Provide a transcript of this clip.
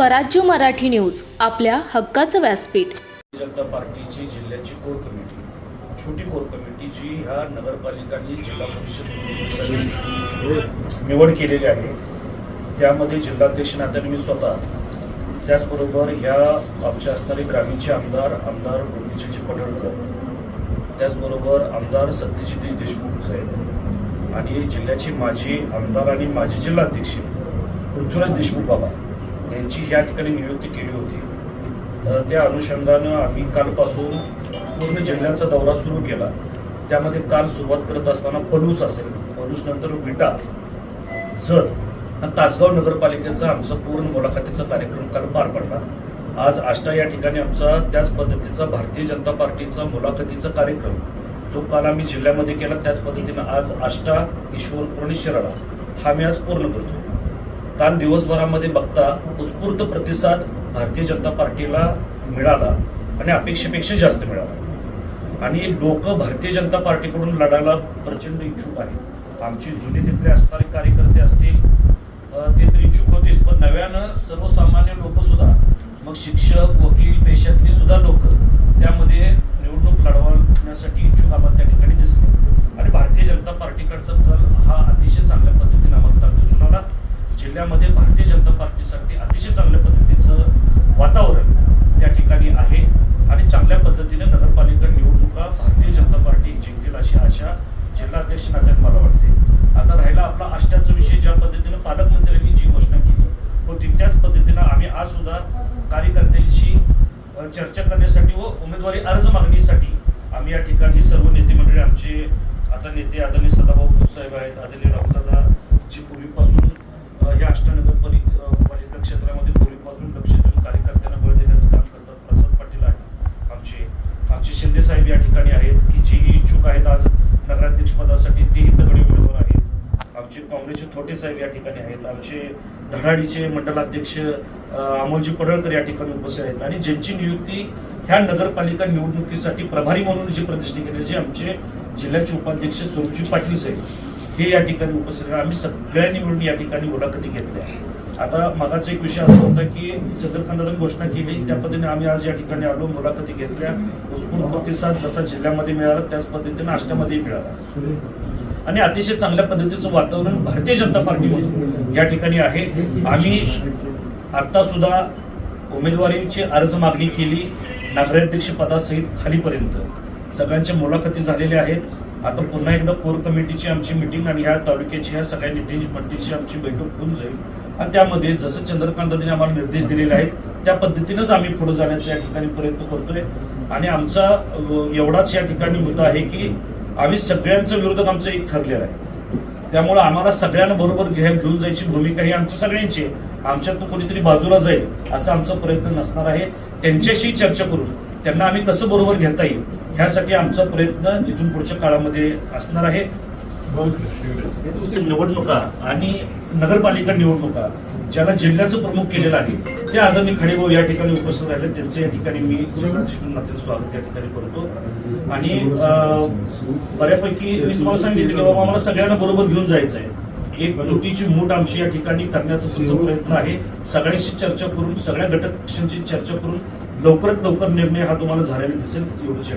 स्वराज्य मराठी न्यूज आपल्या हक्काचं व्यासपीठ. जनता पार्टीची जिल्ह्याची कोर कमिटी. छोटी कोर कमिटी जी ह्या नगरपालिकांनी जिल्हा परिषद निवड केलेली आहे. त्यामध्ये जिल्हाध्यक्ष नात्याने मी स्वतः त्याचबरोबर ह्या आमच्या असणारे ग्रामीणचे आमदार आमदार गोविंदजी पडळकर त्याचबरोबर आमदार सत्यजित देशमुख साहेब आणि जिल्ह्याचे माजी आमदार आणि माजी जिल्हाध्यक्ष पृथ्वीराज देशमुख बाबा. यांची या ठिकाणी नियुक्ती केली होती त्या अनुषंगानं आम्ही कालपासून पूर्ण जिल्ह्यांचा दौरा सुरू केला. त्यामध्ये काल सुरुवात करत असताना पलूस असेल. पलूस नंतर विटा जत आणि तासगाव नगरपालिकेचा आमचा पूर्ण मुलाखतीचा कार्यक्रम काल पार पडला. आज आष्टा या ठिकाणी आमचा त्याच पद्धतीचा भारतीय जनता पार्टीचा मुलाखतीचा कार्यक्रम जो काल आम्ही जिल्ह्यामध्ये केला त्याच पद्धतीनं आज आष्टा ईश्वर पूर्ण शिराळा हा मी आज पूर्ण करतो. काल दिवसभरामध्ये बघता उत्स्फूर्त प्रतिसाद भारतीय जनता पार्टीला मिळाला आणि अपेक्षेपेक्षा जास्त मिळाला. आणि लोक भारतीय जनता पार्टीकडून लढायला प्रचंड इच्छुक आहेत. आमचे जुने तिथले असणारे कार्यकर्ते असतील अ, ते तर इच्छुक होतेच पण नव्यानं सर्वसामान्य लोक सुद्धा मग शिक्षक वकील पेशातली सुद्धा लोक त्यामध्ये निवडणूक लढवण्यासाठी इच्छुक आम्हाला त्या ठिकाणी दिसले आणि भारतीय जनता पार्टीकडचा कल हा अतिशय चांगल्या पद्धतीने आम्हाला काल दिसून आला जिल्ह्यामध्ये भारतीय जनता अतिशय चांगल्या पद्धतीचं वातावरण त्या ठिकाणी आहे आणि चांगल्या पद्धतीने नगरपालिका निवडणुका भारतीय जनता पार्टी जिंकेल अशी आशा जिल्हाध्यक्ष नात्यात मला वाटते. आता राहिला आपला आष्ट्याचा विषय ज्या पद्धतीनं पालकमंत्र्यांनी जी घोषणा केली होती त्याच पद्धतीनं आम्ही आज सुद्धा कार्यकर्त्यांशी चर्चा करण्यासाठी व उमेदवारी अर्ज मागणीसाठी आम्ही या ठिकाणी सर्व नेते मंडळी आमचे आता नेते आदरणीय सदाभाऊ साहेब आहेत आदरणीय रामदादा जी पूर्वी या ठिकाणी आहेत की जी इच्छुक आहेत आज नगराध्यक्ष पदासाठी तेही तगडे उमेदवार आहेत. आमचे काँग्रेसचे थोटे साहेब या ठिकाणी आहेत. आमचे धडाडीचे मंडलाध्यक्ष अमोलजी पडळकर या ठिकाणी उपस्थित आहेत. आणि ज्यांची नियुक्ती ह्या नगरपालिका निवडणुकीसाठी प्रभारी म्हणून जी प्रतिष्ठा केली जे आमचे जिल्ह्याचे उपाध्यक्ष स्वरूपजी पाटील साहेब हे या ठिकाणी उपस्थित आम्ही सगळ्यांनी मिळून या ठिकाणी मुलाखती घेतल्या आता मगाचा एक विषय असा होता की चंद्रकांतानं घोषणा केली. त्या पद्धतीने आम्ही आज या ठिकाणी आलो मुलाखती घेतल्या. उत्स्फूर्त प्रतिसाद जसा जिल्ह्यामध्ये मिळाला त्याच पद्धतीने आष्ट्यामध्येही मिळाला. आणि अतिशय चांगल्या पद्धतीचं वातावरण भारतीय जनता पार्टीमध्ये या ठिकाणी आहे. आम्ही आता सुद्धा उमेदवारीची अर्ज मागणी केली. नगराध्यक्ष पदासहित खालीपर्यंत. सगळ्यांच्या मुलाखती झालेल्या आहेत. आता पुन्हा एकदा कोर कमिटीची आमची मिटिंग आणि ह्या तालुक्याची ह्या सगळ्या नेत्यांची मंडळीची आमची बैठक होऊन जाईल. आणि त्यामध्ये जसं चंद्रकांत दादांनी आम्हाला निर्देश दिलेले आहेत त्या पद्धतीनंच आम्ही पुढे जाण्याचा या ठिकाणी प्रयत्न करतोय. आणि आमचा एवढाच या ठिकाणी मुद्दा आहे की आम्ही सगळ्यांचं विरोधक आमचं एक ठरलेलं आहे. त्यामुळे आम्हाला सगळ्यांना बरोबर घेऊन जायची भूमिका ही आमच्या सगळ्यांची आहे. आमच्यातनं कोणीतरी बाजूला जाईल असा आमचा प्रयत्न नसणार आहे. त्यांच्याशी चर्चा करून त्यांना आम्ही कसं बरोबर घेता येईल ह्यासाठी आमचा प्रयत्न इथून पुढच्या काळामध्ये असणार आहे. निवडणुका आणि नगरपालिका निवडणुका ज्याला जिल्ह्याचं प्रमुख केलेलं आहे ते आदरणीय खडेभाऊ या ठिकाणी उपस्थित राहिले. त्यांचं या ठिकाणी मी नात्याचं स्वागत या ठिकाणी करतो. आणि बऱ्यापैकी मी तुम्हाला सांगितलं की बाबा आम्हाला सगळ्यांना बरोबर घेऊन जायचं आहे एक जुटीची मूठ आमची या ठिकाणी करण्याचा प्रयत्न आहे. सगळ्यांशी चर्चा करून सगळ्या घटक पक्षांची चर्चा करून लवकरात लवकर निर्णय हा तुम्हाला झालेला दिसेल एवढंच या